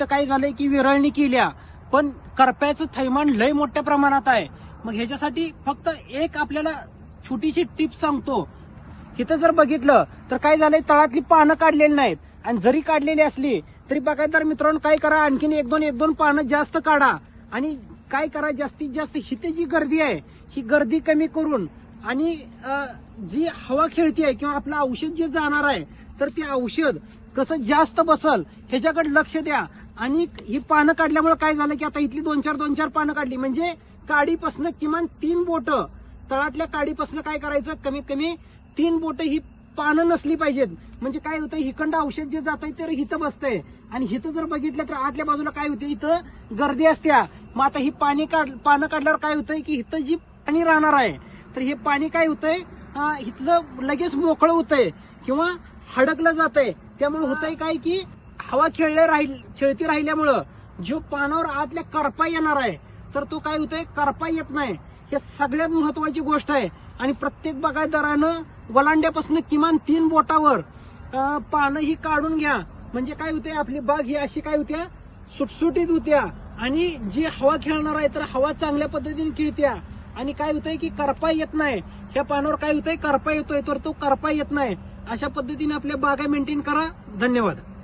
तर काय झालंय की विरळणी केल्या. पण करप्याचं थैमान लय मोठ्या प्रमाणात आहे. मग ह्याच्यासाठी फक्त एक आपल्याला छोटीशी टिप सांगतो. इथं जर बघितलं तर काय झालंय तळातली पानं काढलेली नाहीत. आणि जरी काढलेली असली तरी बघायदार मित्रांनो काय करा आणखीन एक दोन एक दोन पानं जास्त काढा. आणि काय करा जास्तीत जास्त हिथे जी गर्दी आहे ही गर्दी कमी करून आणि जी हवा खेळती आहे किंवा आपलं औषध जे जाणार आहे तर ते औषध कसं जास्त बसल ह्याच्याकडे लक्ष द्या. आणि ही पानं काढल्यामुळे काय झालं की आता इथली दोन चार दोन चार पानं काढली. म्हणजे काडीपासनं किमान तीन बोट तळातल्या काडीपासनं काय करायचं? कमीत कमी तीन बोट ही पानं नसली पाहिजेत. म्हणजे काय होतं हिकंड औषध जे जात आहे ते हिथं बसतंय. आणि हिथं जर बघितलं तर आतल्या बाजूला काय होतं इथं गर्दी असत्या. मग आता ही पाणी काढ पानं काढल्यावर काय होतंय की इथं जी पाणी राहणार आहे तर हे पाणी काय होतंय इथलं लगेच मोकळं होतंय किंवा हडकलं आहे त्यामुळे होतंय काय की हवा खेळले राहील खेळती राहिल्यामुळं जो पानावर आतल्या करपा येणार आहे. तर तो काय होतोय? करपा येत नाही. हे सगळ्यात महत्वाची गोष्ट आहे. आणि प्रत्येक बागायतदारानं वलांड्यापासून किमान तीन बोटावर पानं ही काढून घ्या. म्हणजे काय होते आपली बाग ही अशी काय होत्या? सुटसुटीत होत्या. आणि जी हवा खेळणार आहे तर हवा चांगल्या पद्धतीने खेळत्या. आणि काय होतंय की करपा येत नाही. ह्या पानावर काय होतंय? करपा येतोय. तर तो करपा येत नाही. अशा पद्धतीने आपल्या बागा मेंटेन करा. धन्यवाद.